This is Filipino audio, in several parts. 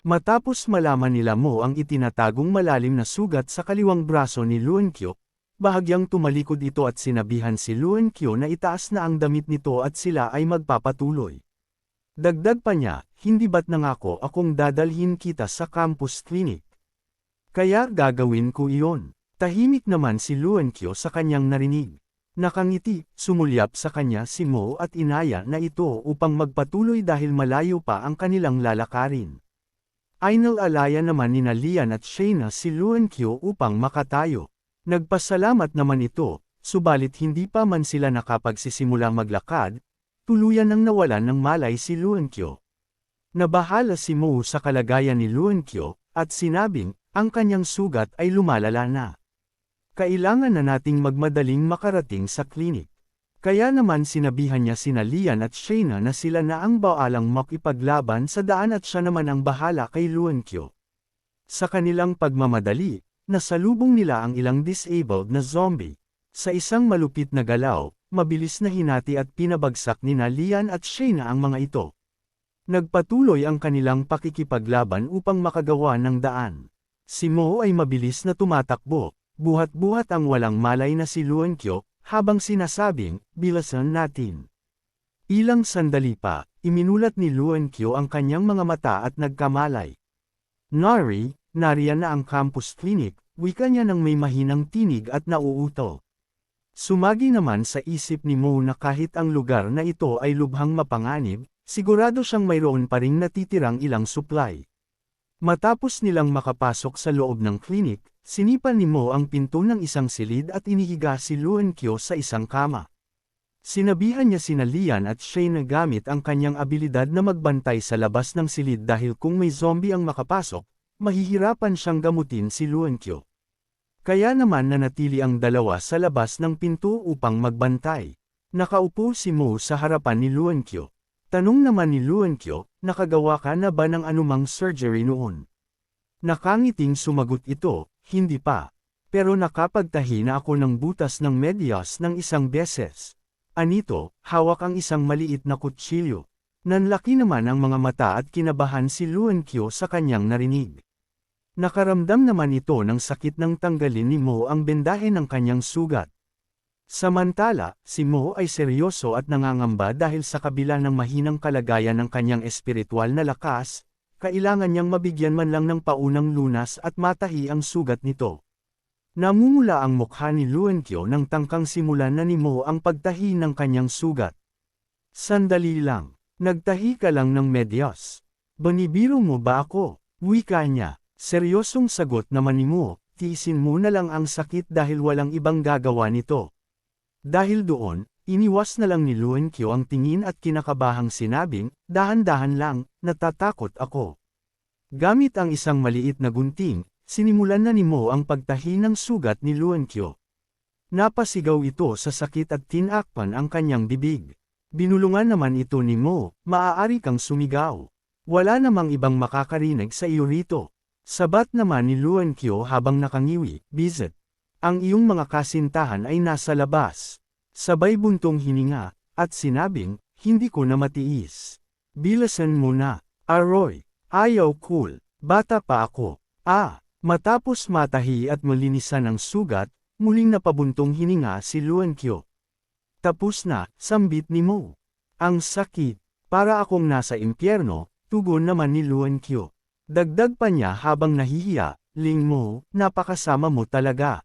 Matapos malaman nila Mo ang itinatagong malalim na sugat sa kaliwang braso ni Luenkyo, bahagyang tumalikod ito at sinabihan si Luenkyo na itaas na ang damit nito at sila ay magpapatuloy. Dagdag pa niya, hindi ba't nangako akong dadalhin kita sa campus clinic? Kaya gagawin ko iyon. Tahimik naman si Luenkyo sa kanyang narinig. Nakangiti, sumulyap sa kanya si Mo at inaya na ito upang magpatuloy dahil malayo pa ang kanilang lalakarin. Ainal alaya naman ni Lian at Shayna si Luenkyo upang makatayo. Nagpasalamat naman ito, subalit hindi pa man sila nakapagsisimula maglakad, tuluyan nang nawalan ng malay si Luenkyo. Nabahala si Mo sa kalagayan ni Luenkyo, at sinabing, ang kanyang sugat ay lumalala na. Kailangan na nating magmadaling makarating sa klinik. Kaya naman sinabihan niya sina Lian at Shayna na sila na ang baalang makipaglaban sa daan at siya naman ang bahala kay Luenkyo. Sa kanilang pagmamadali, nasalubong nila ang ilang disabled na zombie. Sa isang malupit na galaw, mabilis na hinati at pinabagsak ni Lian at Shayna ang mga ito. Nagpatuloy ang kanilang pakikipaglaban upang makagawa ng daan. Si Mo ay mabilis na tumatakbo, buhat-buhat ang walang malay na si Luenkyo, habang sinasabing, bilasan natin. Ilang sandali pa, iminulat ni Luenkyo ang kanyang mga mata at nagkamalay. Nari, nariyan na ang campus clinic, wika niya ng may mahinang tinig at nauuto. Sumagi naman sa isip ni Mo na kahit ang lugar na ito ay lubhang mapanganib, sigurado siyang mayroon pa ring natitirang ilang supply. Matapos nilang makapasok sa loob ng klinik, Sinipan ni Mo ang pinto ng isang silid at inihiga si Luenkyo sa isang kama. Sinabihan niya sina Lian at Shay na gamit ang kanyang abilidad na magbantay sa labas ng silid dahil kung may zombie ang makapasok, mahihirapan siyang gamutin si Luenkyo. Kaya naman nanatili ang dalawa sa labas ng pinto upang magbantay. Nakaupo si Mo sa harapan ni Luenkyo. Tanong naman ni Luenkyo, nakagawa ka na ba ng anumang surgery noon? Nakangiting sumagot ito, hindi pa. Pero nakapagtahi na ako ng butas ng medyas ng isang beses. Anito, hawak ang isang maliit na kutsilyo. Nanlaki naman ang mga mata at kinabahan si Luenkyo sa kanyang narinig. Nakaramdam naman ito ng sakit ng tanggalin ni Mo ang bendahe ng kanyang sugat. Samantala, si Mo ay seryoso at nangangamba dahil sa kabila ng mahinang kalagayan ng kanyang espiritual na lakas, kailangan niyang mabigyan man lang ng paunang lunas at matahi ang sugat nito. Namumula ang mukha ni Luenkyo nang tangkang simulan na ni Mo ang pagtahi ng kanyang sugat. Sandali lang, nagtahi ka lang ng medyas. Banibiro mo ba ako? Wika niya, seryosong sagot naman ni Mo, tiisin mo na lang ang sakit dahil walang ibang gagawa nito. Dahil doon, Iniwas na lang ni Luenkyo ang tingin at kinakabahang sinabing, dahan-dahan lang, natatakot ako. Gamit ang isang maliit na gunting, sinimulan na ni Mo ang pagtahi ng sugat ni Luenkyo. Napasigaw ito sa sakit at tinakpan ang kanyang bibig. Binulungan naman ito ni Mo, maaari kang sumigaw. Wala namang ibang makakarinig sa iyo rito. Sabat naman ni Luenkyo habang nakangiwi, Bizet. Ang iyong mga kasintahan ay nasa labas. Sabay buntong hininga, at sinabing, hindi ko na matiis. Bilasan mo na, Aroy, ayaw cool, bata pa ako. Ah, matapos matahi at malinisan ang sugat, muling napabuntong hininga si Luenkyo. Tapos na, sambit ni Mo. Ang sakit, para akong nasa impyerno, tugon naman ni Luenkyo. Dagdag pa niya habang nahihiya, Ling Mo, napakasama mo talaga.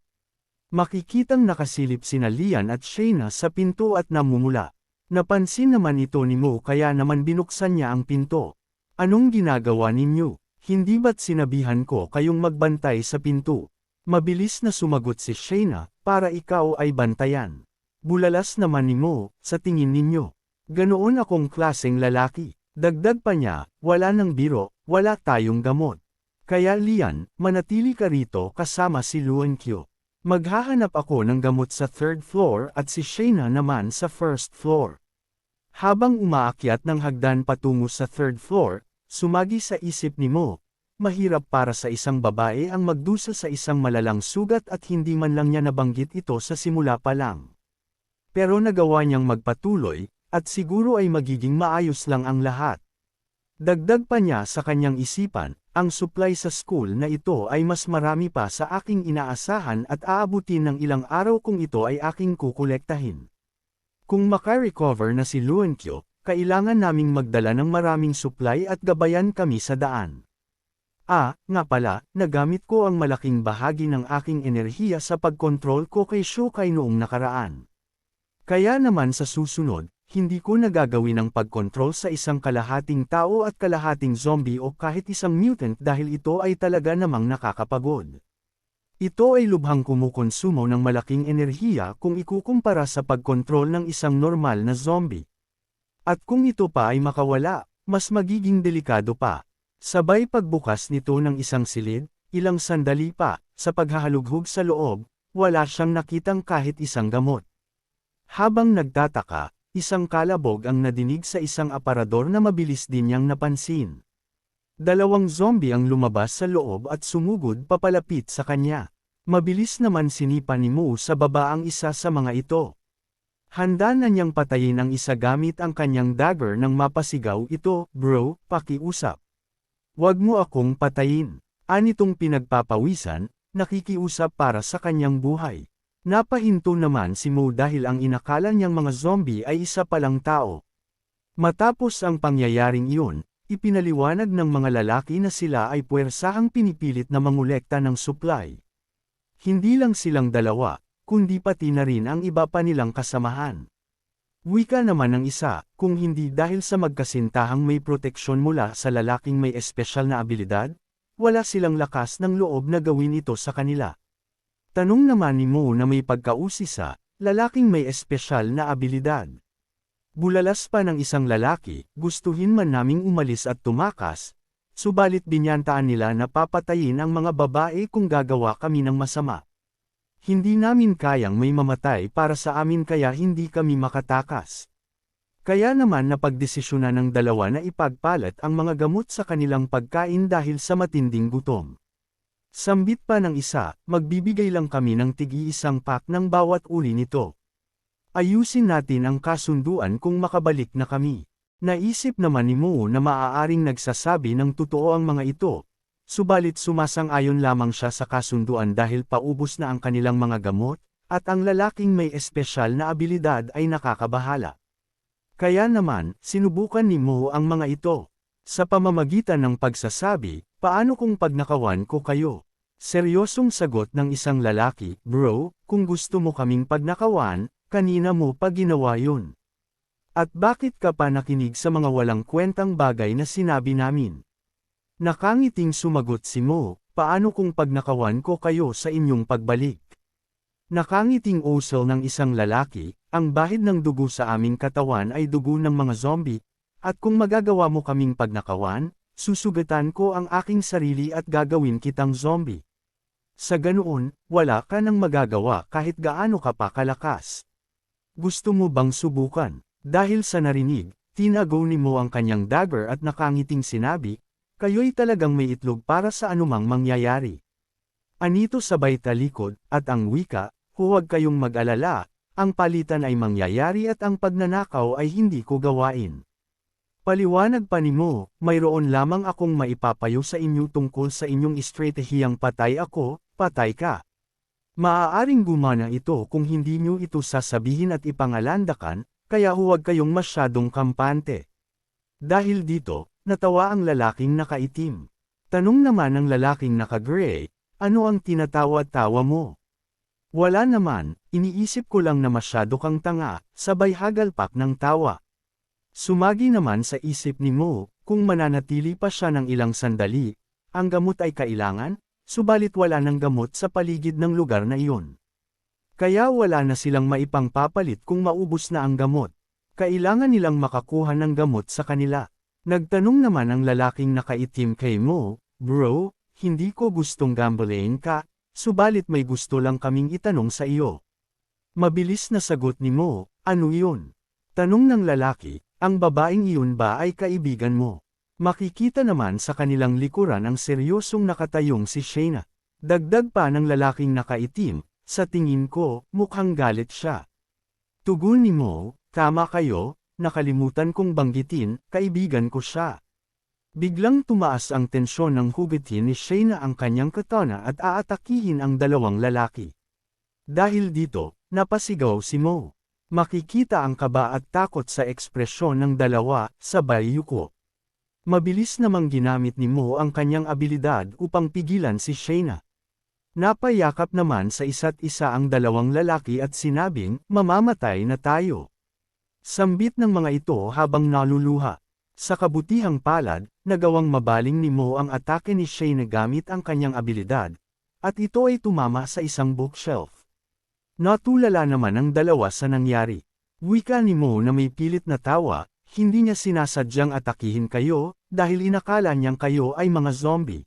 Makikitang nakasilip sina Lian at Shayna sa pinto at namumula. Napansin naman ito ni Mo kaya naman binuksan niya ang pinto. Anong ginagawa ninyo? Hindi ba't sinabihan ko kayong magbantay sa pinto? Mabilis na sumagot si Shayna, para ikaw ay bantayan. Bulalas naman ni Mo, sa tingin ninyo. Ganoon akong klaseng lalaki. Dagdag pa niya, wala nang biro, wala tayong gamot. Kaya Lian, manatili ka rito kasama si Luenkyo. Maghahanap ako ng gamot sa third floor at si Shayna naman sa first floor. Habang umaakyat ng hagdan patungo sa third floor, sumagi sa isip ni Mo, mahirap para sa isang babae ang magdusa sa isang malalang sugat at hindi man lang niya nabanggit ito sa simula pa lang. Pero nagawa niyang magpatuloy, at siguro ay magiging maayos lang ang lahat. Dagdag pa niya sa kanyang isipan, ang supply sa school na ito ay mas marami pa sa aking inaasahan at aabutin ng ilang araw kung ito ay aking kukolektahin. Kung makarecover na si Luenkyo, kailangan naming magdala ng maraming supply at gabayan kami sa daan. Ah, nga pala, nagamit ko ang malaking bahagi ng aking enerhiya sa pagkontrol ko kay Shokai noong nakaraan. Kaya naman sa susunod, hindi ko nagagawin ang pagkontrol sa isang kalahating tao at kalahating zombie o kahit isang mutant dahil ito ay talaga namang nakakapagod. Ito ay lubhang kumukonsumo ng malaking enerhiya kung ikukumpara sa pagkontrol ng isang normal na zombie. At kung ito pa ay makawala, mas magiging delikado pa. Sabay pagbukas nito ng isang silid, ilang sandali pa, sa paghahalughog sa loob, wala siyang nakitang kahit isang gamot. Habang nagtataka, isang kalabog ang nadinig sa isang aparador na mabilis din niyang napansin. Dalawang zombie ang lumabas sa loob at sumugod papalapit sa kanya. Mabilis naman sinipa ni Mu sa baba ang isa sa mga ito. Handa na niyang patayin ang isa gamit ang kanyang dagger nang mapasigaw ito, bro, pakiusap. Huwag mo akong patayin. Anitong pinagpapawisan, nakikiusap para sa kanyang buhay. Napahinto naman si Mo dahil ang inakala niyang mga zombie ay isa palang tao. Matapos ang pangyayaring iyon, ipinaliwanag ng mga lalaki na sila ay puwersahang pinipilit na mangulekta ng supply. Hindi lang silang dalawa, kundi pati na rin ang iba pa nilang kasamahan. Wika naman ng isa, kung hindi dahil sa magkasintahang may proteksyon mula sa lalaking may espesyal na abilidad, wala silang lakas ng loob na gawin ito sa kanila. Tanong naman ni Mo na may pagkausisa, lalaking may espesyal na abilidad. Bulalas pa ng isang lalaki, gustuhin man naming umalis at tumakas, subalit binyantaan nila na papatayin ang mga babae kung gagawa kami ng masama. Hindi namin kayang may mamatay para sa amin kaya hindi kami makatakas. Kaya naman napagdesisyonan ng dalawa na ipagpalat ang mga gamot sa kanilang pagkain dahil sa matinding gutom. Sambit pa ng isa, magbibigay lang kami ng tigi-isang pack ng bawat uri nito. Ayusin natin ang kasunduan kung makabalik na kami. Naisip naman ni Mo na maaaring nagsasabi ng totoo ang mga ito, Subalit sumasang-ayon lamang siya sa kasunduan dahil paubos na ang kanilang mga gamot, at ang lalaking may espesyal na abilidad ay nakakabahala. Kaya naman, sinubukan ni Mo ang mga ito. Sa pamamagitan ng pagsasabi, paano kung pagnakawan ko kayo? Seryosong sagot ng isang lalaki, bro, kung gusto mo kaming pagnakawan, kanina mo pa ginawa yun. At bakit ka pa nakinig sa mga walang kwentang bagay na sinabi namin? Nakangiting sumagot si Mo, paano kung pagnakawan ko kayo sa inyong pagbalik? Nakangiting usol ng isang lalaki, ang bahid ng dugo sa aming katawan ay dugo ng mga zombie, at kung magagawa mo kaming pagnakawan, susugatan ko ang aking sarili at gagawin kitang zombie. Sa ganoon, wala ka nang magagawa kahit gaano ka pa kalakas. Gusto mo bang subukan? Dahil sa narinig, tinago ni mo ang kanyang dagger at nakangiting sinabi, Kayo'y talagang may itlog para sa anumang mangyayari. Anito sabay talikod, at ang wika, huwag kayong mag-alala, ang palitan ay mangyayari at ang pagnanakaw ay hindi ko gawain. Paliwanag pa ni mo, mayroon lamang akong maipapayo sa inyo tungkol sa inyong estratehiyang patay ako, patay ka. Maaaring gumana ito kung hindi nyo ito sasabihin at ipangalandakan, kaya huwag kayong masyadong kampante. Dahil dito, Natawa ang lalaking nakaitim. Tanong naman ng lalaking naka-gray, ano ang tinatawa-tawa mo? Wala naman, iniisip ko lang na masyado kang tanga, sabay hagalpak ng tawa. Sumagi naman sa isip ni Mo, kung mananatili pa siya ng ilang sandali, ang gamot ay kailangan, subalit wala ng gamot sa paligid ng lugar na iyon. Kaya wala na silang maipangpapalit kung maubos na ang gamot. Kailangan nilang makakuha ng gamot sa kanila. Nagtanong naman ang lalaking nakaitim kay Mo, Bro, hindi ko gustong gambling ka, subalit may gusto lang kaming itanong sa iyo. Mabilis na sagot ni Mo, ano yun? Tanong ng lalaki, ang babaeng iyon ba ay kaibigan mo? Makikita naman sa kanilang likuran ang seryosong nakatayong si Shayna. Dagdag pa ng lalaking nakaitim, sa tingin ko, mukhang galit siya. Tugon ni Mo, tama kayo, nakalimutan kong banggitin, kaibigan ko siya. Biglang tumaas ang tensyon ng hugatin ni Shayna ang kanyang katana at aatakihin ang dalawang lalaki. Dahil dito, napasigaw si Mo. Makikita ang kaba at takot sa ekspresyon ng dalawa, sabay yuko. Mabilis namang ginamit ni Mo ang kanyang abilidad upang pigilan si Shayna. Napayakap naman sa isa't isa ang dalawang lalaki at sinabing, mamamatay na tayo. Sambit ng mga ito habang naluluha. Sa kabutihang palad, nagawang mabaling ni Mo ang atake ni Shayna gamit ang kanyang abilidad, at ito ay tumama sa isang bookshelf. Natulala naman ang dalawa sa nangyari. Wika ni Mo na may pilit na tawa, hindi niya sinasadyang atakihin kayo, dahil inakala niyang kayo ay mga zombie.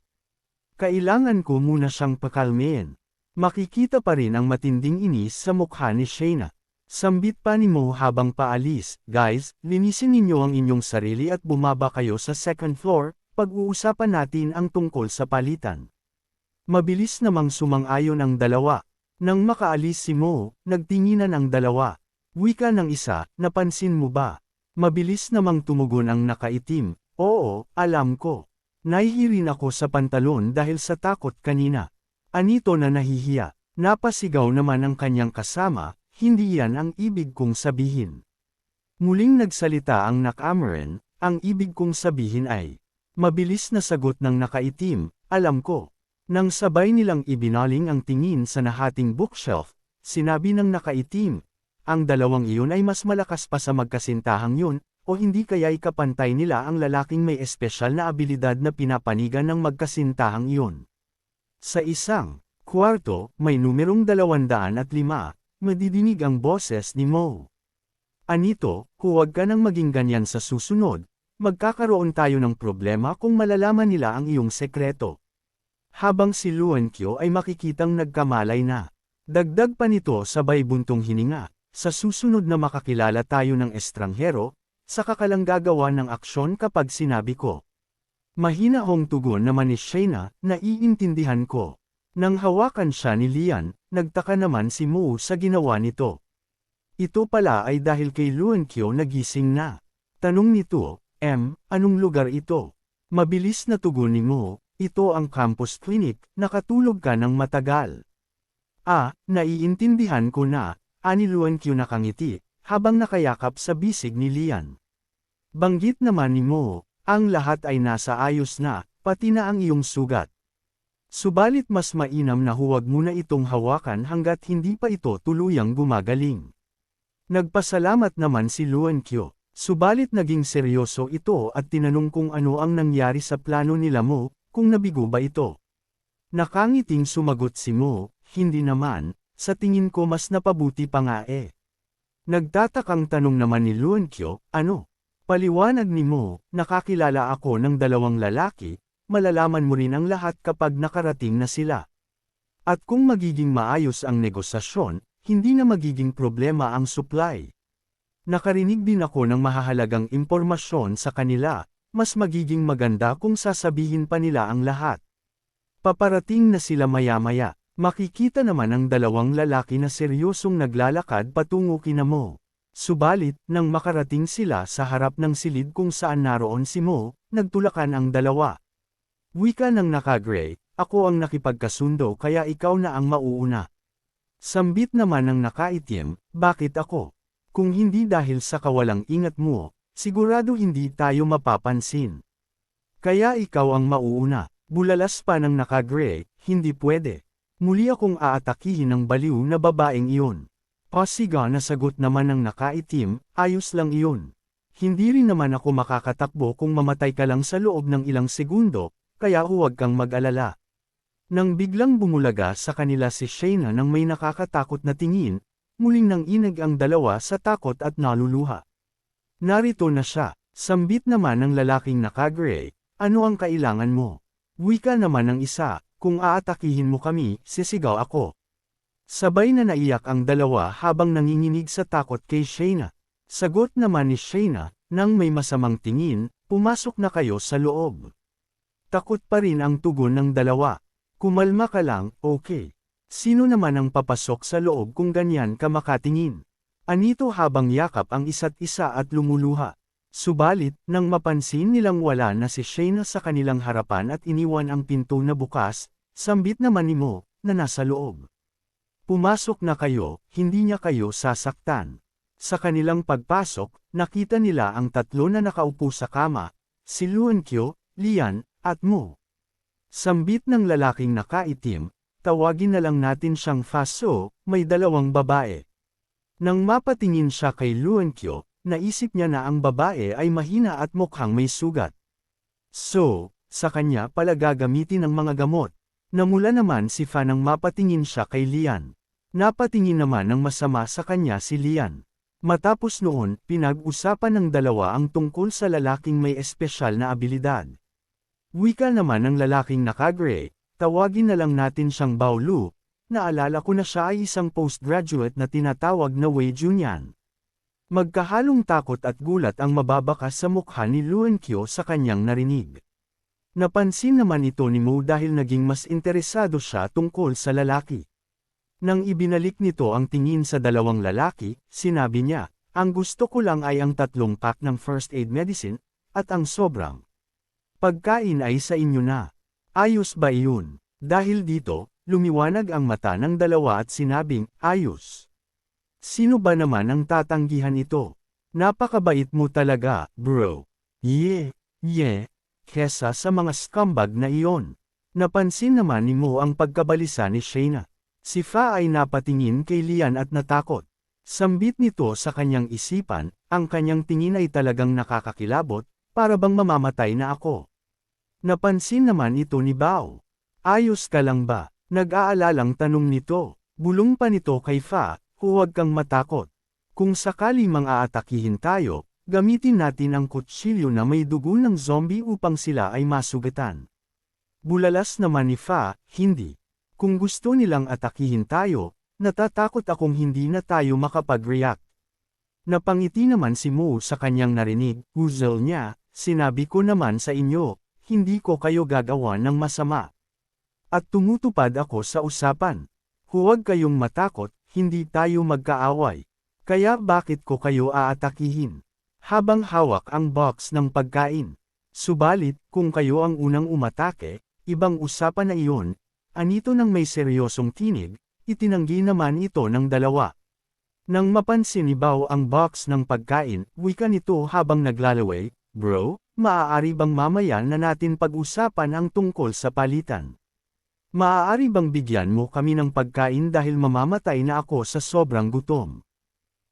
Kailangan ko muna siyang pakalmein. Makikita pa rin ang matinding inis sa mukha ni Shayna. Sambit pa ni Mo habang paalis, guys, linisin ninyo ang inyong sarili at bumaba kayo sa second floor, pag-uusapan natin ang tungkol sa palitan. Mabilis namang sumang-ayon ang dalawa. Nang makaalis si Mo, nagtinginan ang dalawa. Wika ng isa, napansin mo ba? Mabilis namang tumugon ang nakaitim, oo, alam ko. Nahihirin ako sa pantalon dahil sa takot kanina. Anito na nahihiya. Napasigaw naman ang kanyang kasama, hindi yan ang ibig kong sabihin. Muling nagsalita ang nakamaran, ang ibig kong sabihin ay, mabilis na sagot ng nakaitim, alam ko. Nang sabay nilang ibinaling ang tingin sa nahating bookshelf, sinabi ng nakaitim, ang dalawang iyon ay mas malakas pa sa magkasintahang yun, o hindi kaya'y kapantay nila ang lalaking may espesyal na abilidad na pinapanigan ng magkasintahang iyon. Sa isang kwarto, may numerong dalawandaan at lima, madidinig ang boses ni Mo. Anito, huwag ka nang maging ganyan sa susunod, magkakaroon tayo ng problema kung malalaman nila ang iyong sekreto. Habang si Luan Kyo ay makikitang nagkamalay na. Dagdag pa nito sabay buntong hininga, sa susunod na makakilala tayo ng estranghero, saka ka lang gagawa ng aksyon kapag sinabi ko. Mahina hong tugon naman ni Shayna, naiintindihan ko. Nang hawakan siya ni Lian, nagtaka naman si Mu sa ginawa nito. Ito pala ay dahil kay Luan Kyo nagising na. Tanong nito, M, anong lugar ito? Mabilis na tugon ni Mu, ito ang campus clinic, nakatulog ka ng matagal. Ah, naiintindihan ko na, ani Luan Kyo nakangiti, habang nakayakap sa bisig ni Lian. Banggit naman ni Mo, ang lahat ay nasa ayos na, pati na ang iyong sugat. Subalit mas mainam na huwag muna itong hawakan hanggat hindi pa ito tuluyang gumagaling. Nagpasalamat naman si Luan Kyo, subalit naging seryoso ito at tinanong kung ano ang nangyari sa plano nila mo, kung nabigo ba ito. Nakangiting sumagot si Mo, hindi naman, sa tingin ko mas napabuti pa nga eh. Nagtatakang tanong naman ni Luan Kyo, ano? Paliwanag ni Mo, nakakilala ako ng dalawang lalaki, malalaman mo rin ang lahat kapag nakarating na sila. At kung magiging maayos ang negosasyon, hindi na magiging problema ang supply. Nakarinig din ako ng mahahalagang impormasyon sa kanila, mas magiging maganda kung sasabihin pa nila ang lahat. Paparating na sila maya-maya, makikita naman ang dalawang lalaki na seryosong naglalakad patungo kina Mo. Subalit, nang makarating sila sa harap ng silid kung saan naroon si Mo, nagtulakan ang dalawa. Wika ng nakagray, ako ang nakipagkasundo kaya ikaw na ang mauuna. Sambit naman ng nakaitim, bakit ako? Kung hindi dahil sa kawalang ingat mo, sigurado hindi tayo mapapansin. Kaya ikaw ang mauuna, bulalas pa ng nakagray, hindi pwede. Muli akong aatakihin ng baliw na babaeng iyon. Pasiga na sagot naman ng nakaitim, ayos lang iyon. Hindi rin naman ako makakatakbo kung mamatay ka lang sa loob ng ilang segundo, kaya huwag kang mag-alala. Nang biglang bumulaga sa kanila si Shayna nang may nakakatakot na tingin, muling nang inag ang dalawa sa takot at naluluha. Narito na siya, sambit naman ng lalaking nakagray, ano ang kailangan mo? Wika naman ng isa, kung aatakihin mo kami, sisigaw ako. Sabay na naiyak ang dalawa habang nanginginig sa takot kay Shayna. Sagot naman ni Shayna, nang may masamang tingin, pumasok na kayo sa loob. Takot pa rin ang tugon ng dalawa. Kumalma ka lang, okay. Sino naman ang papasok sa loob kung ganyan ka makatingin? Anito habang yakap ang isa't isa at lumuluha. Subalit, nang mapansin nilang wala na si Shayna sa kanilang harapan at iniwan ang pinto na bukas, sambit naman ni Mo, na nasa loob. Pumasok na kayo, hindi niya kayo sasaktan. Sa kanilang pagpasok, nakita nila ang tatlo na nakaupo sa kama, si Luankyo, Lian, at Mo. Sambit ng lalaking nakaitim, tawagin na lang natin siyang Faso, may dalawang babae. Nang mapatingin siya kay Luankyo, naisip niya na ang babae ay mahina at mukhang may sugat. So, sa kanya pala gagamitin ang mga gamot. Namula naman si Fa nang mapatingin siya kay Lian. Napatingin naman ng masama sa kanya si Lian. Matapos noon, pinag-usapan ng dalawa ang tungkol sa lalaking may espesyal na abilidad. Wika naman ng lalaking nakagre, tawagin na lang natin siyang Baolu, naalala ko na siya ay isang postgraduate na tinatawag na Wei Junyan. Magkahalong takot at gulat ang mababakas sa mukha ni Luenkyo sa kanyang narinig. Napansin naman ito ni Mo dahil naging mas interesado siya tungkol sa lalaki. Nang ibinalik nito ang tingin sa dalawang lalaki, sinabi niya, ang gusto ko lang ay ang tatlong pack ng first aid medicine, at ang sobrang. Pagkain ay sa inyo na. Ayos ba iyon? Dahil dito, lumiwanag ang mata ng dalawa at sinabing, ayos. Sino ba naman ang tatanggihan ito? Napakabait mo talaga, bro. Yeah, yeah, kesa sa mga scumbag na iyon. Napansin naman ni Mo ang pagkabalisa ni Shayna. Si Fa ay napatingin kay Lian at natakot. Sambit nito sa kanyang isipan, ang kanyang tingin ay talagang nakakakilabot, para bang mamamatay na ako. Napansin naman ito ni Bao. Ayos ka lang ba? Nag-aalalang tanong nito. Bulong pa nito kay Fa, Huwag kang matakot. Kung sakali mang aatakihin tayo, gamitin natin ang kutsilyo na may dugo ng zombie upang sila ay masugatan. Bulalas naman ni Fa, hindi. Kung gusto nilang atakihin tayo, natatakot akong hindi na tayo makapag-react. Napangiti naman si Mo sa kanyang narinig, Huzel niya, sinabi ko naman sa inyo, hindi ko kayo gagawa ng masama. At tumutupad ako sa usapan. Huwag kayong matakot, hindi tayo magkaaway. Kaya bakit ko kayo aatakihin? Habang hawak ang box ng pagkain. Subalit, kung kayo ang unang umatake, ibang usapan na iyon, anito ng may seryosong tinig, itinanggi naman ito ng dalawa. Nang mapansin ni Bao ang box ng pagkain, wika nito habang naglalaway, Bro, maaari bang mamaya na natin pag-usapan ang tungkol sa palitan? Maaari bang bigyan mo kami ng pagkain dahil mamamatay na ako sa sobrang gutom?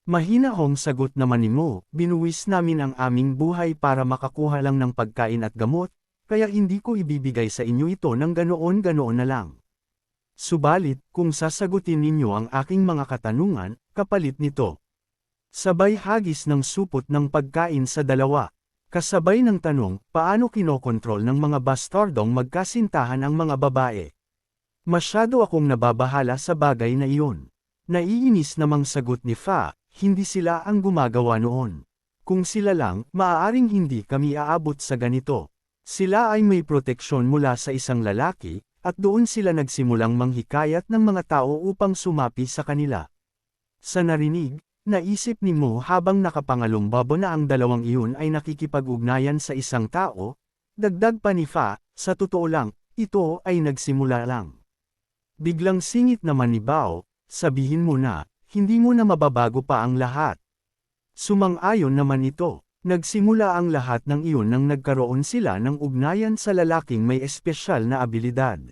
Mahinahong sagot naman ni Mo, binuwis namin ang aming buhay para makakuha lang ng pagkain at gamot, kaya hindi ko ibibigay sa inyo ito ng ganoon-ganoon na lang. Subalit, kung sasagutin ninyo ang aking mga katanungan, kapalit nito. Sabay hagis ng supot ng pagkain sa dalawa. Kasabay ng tanong, paano kinokontrol ng mga bastardong magkasintahan ang mga babae? Masyado akong nababahala sa bagay na iyon. Naiinis namang sagot ni Fa, hindi sila ang gumagawa noon. Kung sila lang, maaaring hindi kami aabot sa ganito. Sila ay may proteksyon mula sa isang lalaki, at doon sila nagsimulang manghikayat ng mga tao upang sumapi sa kanila. Sa narinig, naisip ni Mo habang nakapangalumbabo na ang dalawang iyon ay nakikipag-ugnayan sa isang tao, dagdag pa ni Fa, sa totoo lang, ito ay nagsimula lang. Biglang singit naman ni Bao, sabihin mo na, hindi mo na mababago pa ang lahat. Sumang-ayon naman ito, nagsimula ang lahat ng iyon nang nagkaroon sila ng ugnayan sa lalaking may espesyal na abilidad.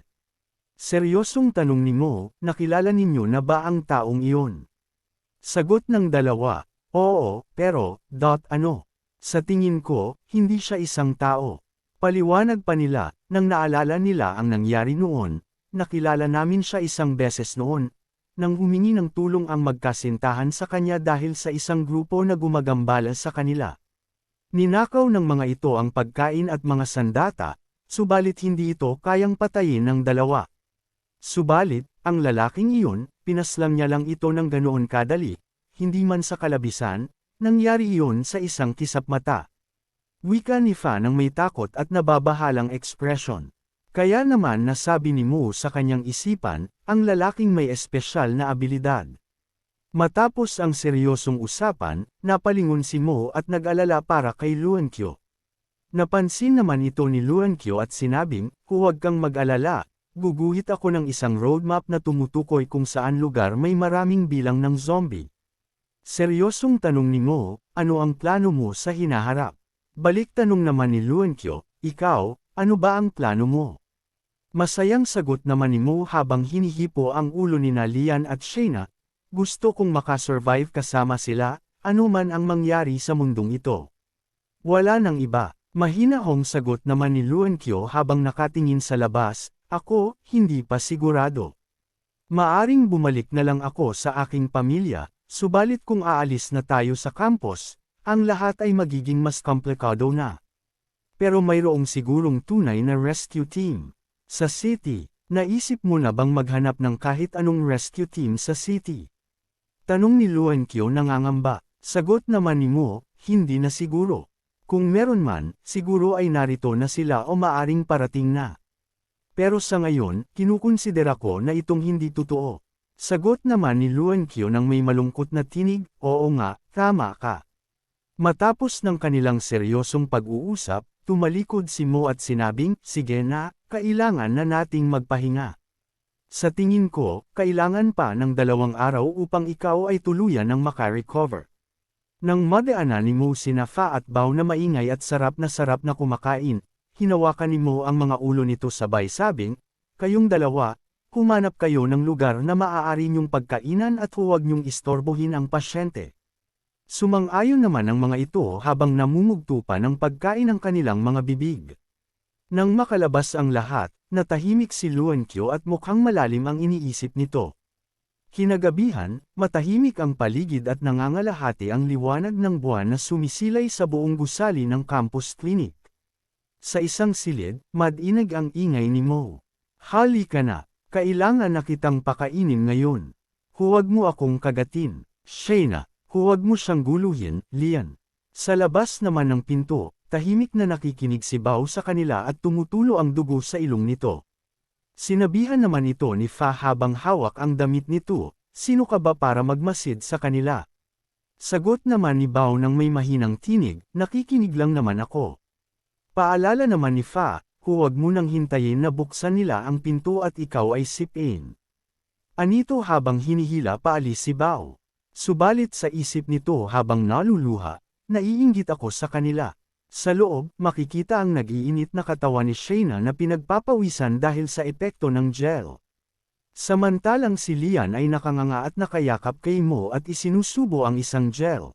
Seryosong tanong ni Mo, nakilala ninyo na ba ang taong iyon? Sagot ng dalawa, oo, pero, dot ano? Sa tingin ko, hindi siya isang tao. Paliwanag pa nila, nang naalala nila ang nangyari noon, nakilala namin siya isang beses noon, nang humingi ng tulong ang magkasintahan sa kanya dahil sa isang grupo na gumagambala sa kanila. Ninakaw ng mga ito ang pagkain at mga sandata, subalit hindi ito kayang patayin ng dalawa. Subalit, ang lalaking iyon, pinaslang niya lang ito ng ganoon kadali, hindi man sa kalabisan, nangyari iyon sa isang kisap mata. Wika ni Fa ng may takot at nababahalang ekspresyon. Kaya naman nasabi ni Mo sa kanyang isipan, ang lalaking may espesyal na abilidad. Matapos ang seryosong usapan, napalingon si Mo at nag-alala para kay Luankyo. Napansin naman ito ni Luankyo at sinabing, huwag kang mag-alala, guguhit ako ng isang roadmap na tumutukoy kung saan lugar may maraming bilang ng zombie. Seryosong tanong ni Mo, ano ang plano mo sa hinaharap? Balik tanong naman ni Luankyo, ikaw, ano ba ang plano mo? Masayang sagot naman ni Mo habang hinihipo ang ulo ni Lian at Shayna, gusto kong makasurvive kasama sila, anuman ang mangyari sa mundong ito. Wala nang iba. Mahinahong sagot naman ni Luankyo habang nakatingin sa labas, ako, hindi pa sigurado. Maaring bumalik na lang ako sa aking pamilya, subalit kung aalis na tayo sa campus, ang lahat ay magiging mas komplikado na. Pero mayroong sigurong tunay na rescue team. Sa city, naisip mo na bang maghanap ng kahit anong rescue team sa city? Tanong ni Luankyo nangangamba, sagot naman ni Mo, hindi na siguro. Kung meron man, siguro ay narito na sila o maaring parating na. Pero sa ngayon, kinukonsidera ko na itong hindi totoo. Sagot naman ni Luan Kyo nang may malungkot na tinig, oo nga, tama ka. Matapos ng kanilang seryosong pag-uusap, tumalikod si Mo at sinabing, sige na, kailangan na nating magpahinga. Sa tingin ko, kailangan pa ng dalawang araw upang ikaw ay tuluyan ng makarecover. Nang madaanan ni Mo sina Fa at Bao na maingay at sarap na sarap na kumakain, hinawakan ni Mo ang mga ulo nito sabay sabing, kayong dalawa, humanap kayo ng lugar na maaari niyong pagkainan at huwag niyong istorbohin ang pasyente. Sumang-ayon naman ang mga ito habang namumugto pa ng pagkain ng kanilang mga bibig. Nang makalabas ang lahat, natahimik si Luan Kyo at mukhang malalim ang iniisip nito. Kinagabihan, matahimik ang paligid at nangangalahati ang liwanag ng buwan na sumisilay sa buong gusali ng campus clinic. Sa isang silid, madinig ang ingay ni Mo. Hali ka na, kailangan na kitang pakainin ngayon. Huwag mo akong kagatin. Shayna, huwag mo siyang guluhin, Lian. Sa labas naman ng pinto, tahimik na nakikinig si Bao sa kanila at tumutulo ang dugo sa ilong nito. Sinabihan naman ito ni Fa habang hawak ang damit nito, sino ka ba para magmasid sa kanila? Sagot naman ni Bao nang may mahinang tinig, nakikinig lang naman ako. Paalala naman ni Fa, huwag mo nang hintayin na buksan nila ang pinto at ikaw ay sipin. Anito habang hinihila paalis si Bao. Subalit sa isip nito habang naluluha, naiinggit ako sa kanila. Sa loob, makikita ang nag-iinit na katawan ni Shayna na pinagpapawisan dahil sa epekto ng gel. Samantalang si Lian ay nakanganga at nakayakap kay Mo at isinusubo ang isang gel.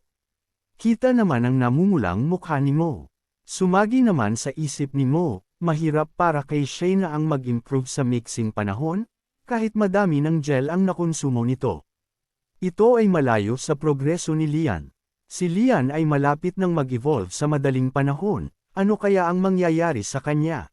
Kita naman ang namumulang mukha ni Mo. Sumagi naman sa isip ni Mo, mahirap para kay Shayna ang mag-improve sa mixing panahon, kahit madami ng gel ang nakonsumo nito. Ito ay malayo sa progreso ni Lian. Si Lian ay malapit nang mag-evolve sa madaling panahon, ano kaya ang mangyayari sa kanya?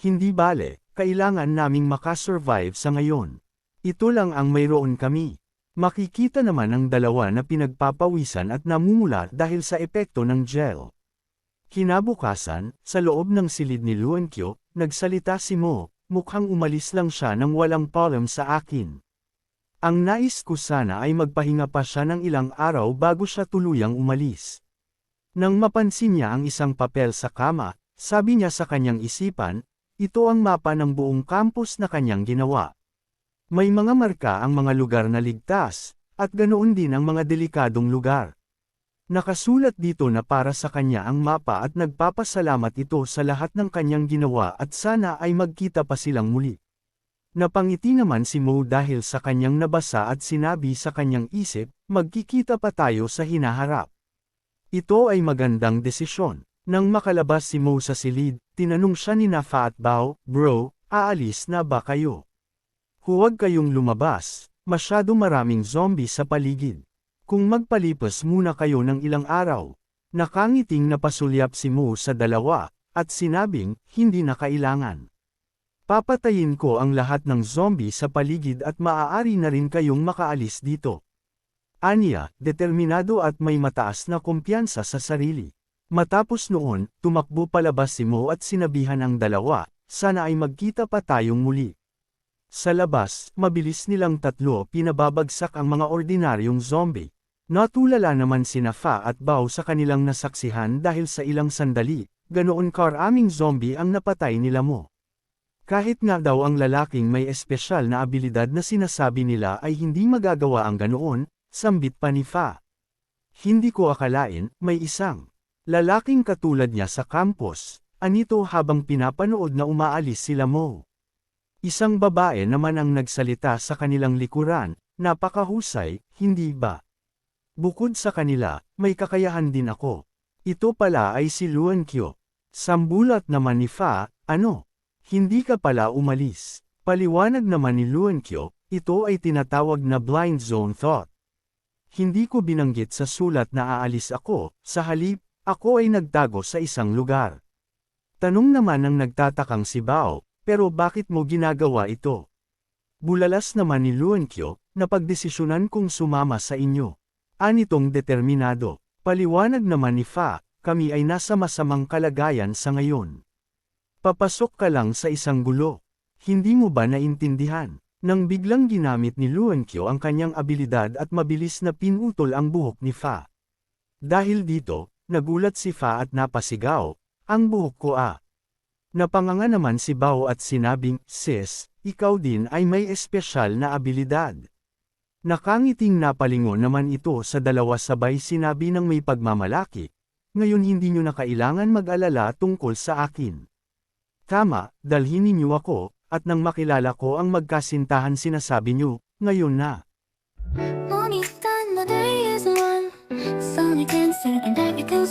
Hindi bale, kailangan naming makasurvive sa ngayon. Ito lang ang mayroon kami. Makikita naman ang dalawa na pinagpapawisan at namumula dahil sa epekto ng gel. Kinabukasan, sa loob ng silid ni Luankyo, nagsalita si Mo, mukhang umalis lang siya nang walang problem sa akin. Ang nais ko sana ay magpahinga pa siya ng ilang araw bago siya tuluyang umalis. Nang mapansin niya ang isang papel sa kama, sabi niya sa kanyang isipan, ito ang mapa ng buong campus na kanyang ginawa. May mga marka ang mga lugar na ligtas, at ganoon din ang mga delikadong lugar. Nakasulat dito na para sa kanya ang mapa at nagpapasalamat ito sa lahat ng kanyang ginawa at sana ay magkita pa silang muli. Napangiti naman si Mo dahil sa kanyang nabasa at sinabi sa kanyang isip, magkikita pa tayo sa hinaharap. Ito ay magandang desisyon. Nang makalabas si Mo sa silid, tinanong siya ni Nafa at Bao, Bro, aalis na ba kayo? Huwag kayong lumabas, masyado maraming zombie sa paligid. Kung magpalipas muna kayo ng ilang araw. Nakangiting napasulyap si Mo sa dalawa, at sinabing, hindi na kailangan. Papatayin ko ang lahat ng zombie sa paligid at maaari na rin kayong makaalis dito. Anya, determinado at may mataas na kumpiyansa sa sarili. Matapos noon, tumakbo palabas si Mo at sinabihan ang dalawa, sana ay magkita pa tayong muli. Sa labas, mabilis nilang tatlo pinababagsak ang mga ordinaryong zombie. Natulala naman sina Fa at Bao sa kanilang nasaksihan dahil sa ilang sandali, ganoon karaming zombie ang napatay nila mo. Kahit nga daw ang lalaking may espesyal na abilidad na sinasabi nila ay hindi magagawa ang ganoon, sambit pa ni Fa. Hindi ko akalain, may isang lalaking katulad niya sa campus, anito habang pinapanood na umaalis sila mo. Isang babae naman ang nagsalita sa kanilang likuran, napakahusay, hindi ba? Bukod sa kanila, may kakayahan din ako. Ito pala ay si Luan Kyo. Sambulat naman ni Fa, ano? Hindi ka pala umalis. Paliwanag naman ni Luan Kyo, ito ay tinatawag na blind zone thought. Hindi ko binanggit sa sulat na aalis ako, sa halip, ako ay nagtago sa isang lugar. Tanong naman ng nagtatakang si Bao, pero bakit mo ginagawa ito? Bulalas naman ni Luenkyo, na pagdesisyonan kong sumama sa inyo. Anitong determinado. Paliwanag naman ni Fa, kami ay nasa masamang kalagayan sa ngayon. Papasok ka lang sa isang gulo. Hindi mo ba naintindihan? Nang biglang ginamit ni Luenkyo ang kanyang abilidad at mabilis na pinutol ang buhok ni Fa. Dahil dito, nagulat si Fa at napasigaw, ang buhok ko ah. Napanganga naman si Bao at sinabing, Sis, ikaw din ay may espesyal na abilidad. Nakangiting napalingon naman ito sa dalawa sabay sinabi ng may pagmamalaki, ngayon hindi nyo na kailangan mag-alala tungkol sa akin. Tama, dalhin ninyo ako, at nang makilala ko ang magkasintahan sinasabi nyo, ngayon na. Mommy, stand, my day is one. Sun against it, and that can